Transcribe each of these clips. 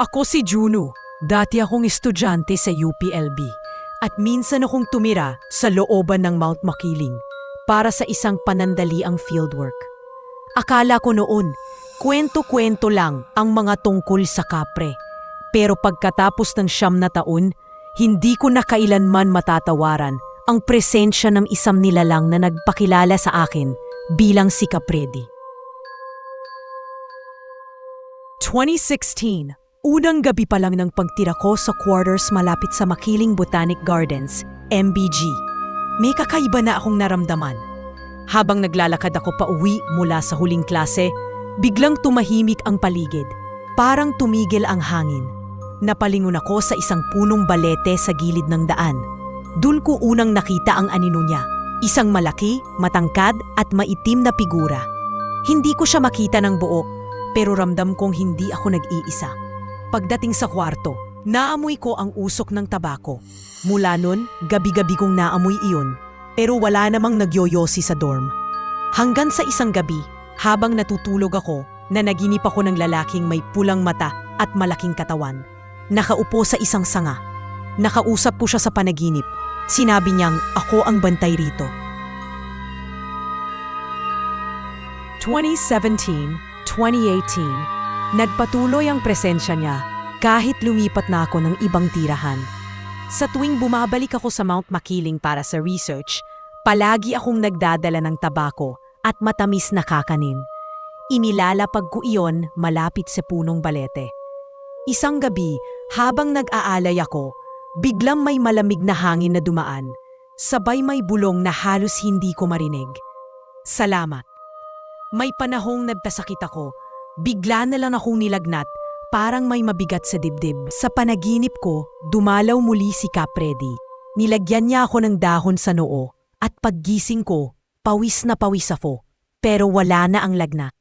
Ako si Juno. Dati akong estudyante sa UPLB at minsan akong tumira sa looban ng Mount Makiling para sa isang panandaliang fieldwork. Akala ko noon, kwento-kwento lang ang mga tungkol sa kapre. Pero pagkatapos ng siyam na taon, hindi ko na kailanman matatawaran ang presensya ng isang nilalang na nagpakilala sa akin bilang si Capredi. 2016, unang gabi pa lang ng pagtira ko sa quarters malapit sa Makiling Botanic Gardens, MBG. May kakaiba na akong naramdaman. Habang naglalakad ako pa uwi mula sa huling klase, biglang tumahimik ang paligid. Parang tumigil ang hangin. Napalingon ako sa isang punong balete sa gilid ng daan. Dul ko unang nakita ang anino niya. Isang malaki, matangkad at maitim na figura. Hindi ko siya makita ng buo, pero ramdam kong hindi ako nag-iisa. Pagdating sa kwarto, naamoy ko ang usok ng tabako. Mula nun, gabi-gabi kong naamoy iyon, pero wala namang nagyoyosi sa dorm. Hanggang sa isang gabi, habang natutulog ako, na naginip ako ng lalaking may pulang mata at malaking katawan. Nakaupo sa isang sanga. Nakausap ko siya sa panaginip. Sinabi niyang ako ang bantay rito. 2017, 2018, nagpatuloy ang presensya niya kahit lumipat na ako ng ibang tirahan. Sa tuwing bumabalik ako sa Mount Makiling para sa research, palagi akong nagdadala ng tabako at matamis na kakanin. Inilalapag ko iyon malapit sa punong balete. Isang gabi, habang nag-aalay ako, biglang may malamig na hangin na dumaan. Sabay may bulong na halos hindi ko marinig. Salamat. May panahong nagtasakit ako. Bigla na lang akong nilagnat, parang may mabigat sa dibdib. Sa panaginip ko, dumalaw muli si Capredi. Nilagyan niya ako ng dahon sa noo at paggising ko, pawis na pawis ako. Pero wala na ang lagnat.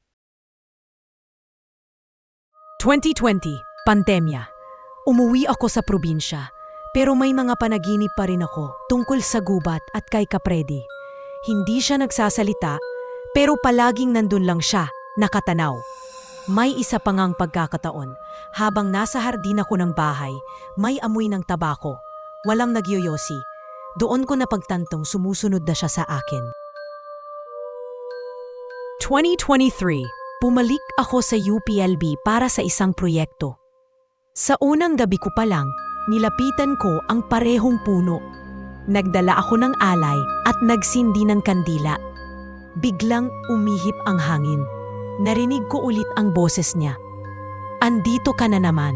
2020, pandemya. Umuwi ako sa probinsya, pero may mga panaginip pa rin ako tungkol sa gubat at kay Capredi. Hindi siya nagsasalita, pero palaging nandun lang siya, nakatanaw. May isa pa ngang pagkakataon, habang nasa hardin ako ng bahay, may amoy ng tabako. Walang nagyoyosi. Doon ko napagtantong sumusunod na siya sa akin. 2023, pumalik ako sa UPLB para sa isang proyekto. Sa unang gabi ko pa lang, nilapitan ko ang parehong puno. Nagdala ako ng alay at nagsindi ng kandila. Biglang umihip ang hangin. Narinig ko ulit ang boses niya. Andito ka na naman.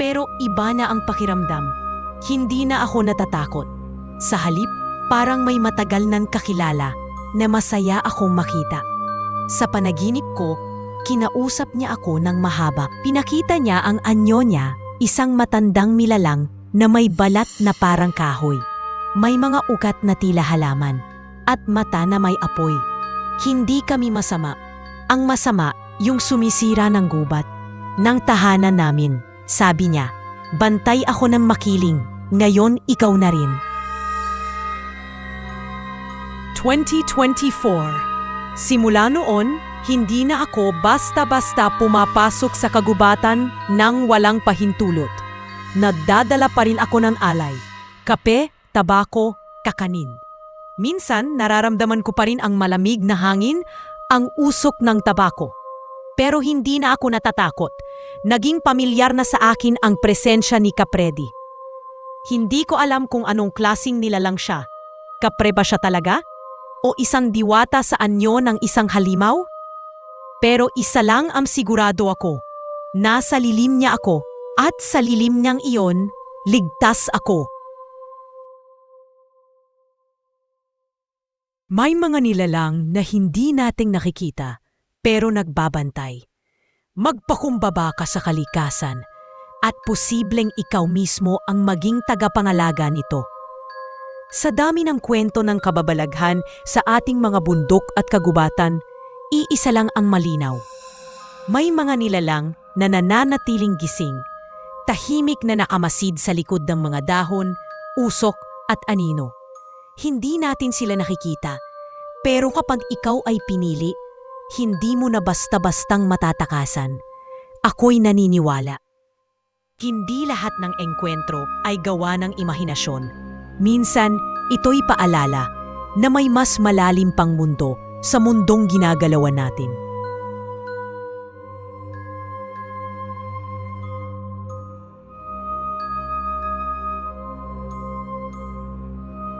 Pero iba na ang pakiramdam. Hindi na ako natatakot. Sa halip, parang may matagal nang kakilala na masaya akong makita. Sa panaginip ko, kinausap niya ako ng mahaba. Pinakita niya ang anyo niya, isang matandang milalang na may balat na parang kahoy. May mga ugat na tila halaman at mata na may apoy. Hindi kami masama. Ang masama, yung sumisira ng gubat. Nang tahanan namin, sabi niya, bantay ako ng makiling, ngayon ikaw na rin. 2024 Simula noon, hindi na ako basta-basta pumapasok sa kagubatan nang walang pahintulot. Nagdadala pa rin ako ng alay, kape, tabako, kakanin. Minsan, nararamdaman ko pa rin ang malamig na hangin, ang usok ng tabako. Pero hindi na ako natatakot. Naging pamilyar na sa akin ang presensya ni Capredi. Hindi ko alam kung anong klasing nilalang siya. Kapre ba siya talaga? O isang diwata sa anyo ng isang halimaw? Pero isa lang ang sigurado ako. Nasa lilim niya ako at sa lilim niyang iyon, ligtas ako. May mga nilalang na hindi nating nakikita pero nagbabantay. Magpakumbaba ka sa kalikasan at posibleng ikaw mismo ang maging tagapangalaga nito. Sa dami ng kwento ng kababalaghan sa ating mga bundok at kagubatan, iisa lang ang malinaw. May mga nilalang na nananatiling gising, tahimik na nakamasid sa likod ng mga dahon, usok at anino. Hindi natin sila nakikita, pero kapag ikaw ay pinili, hindi mo na basta-bastang matatakasan. ako'y naniniwala. Hindi lahat ng engkwentro ay gawa ng imahinasyon. Minsan, ito'y paalala na may mas malalim pang mundo sa mundong ginagalawan natin.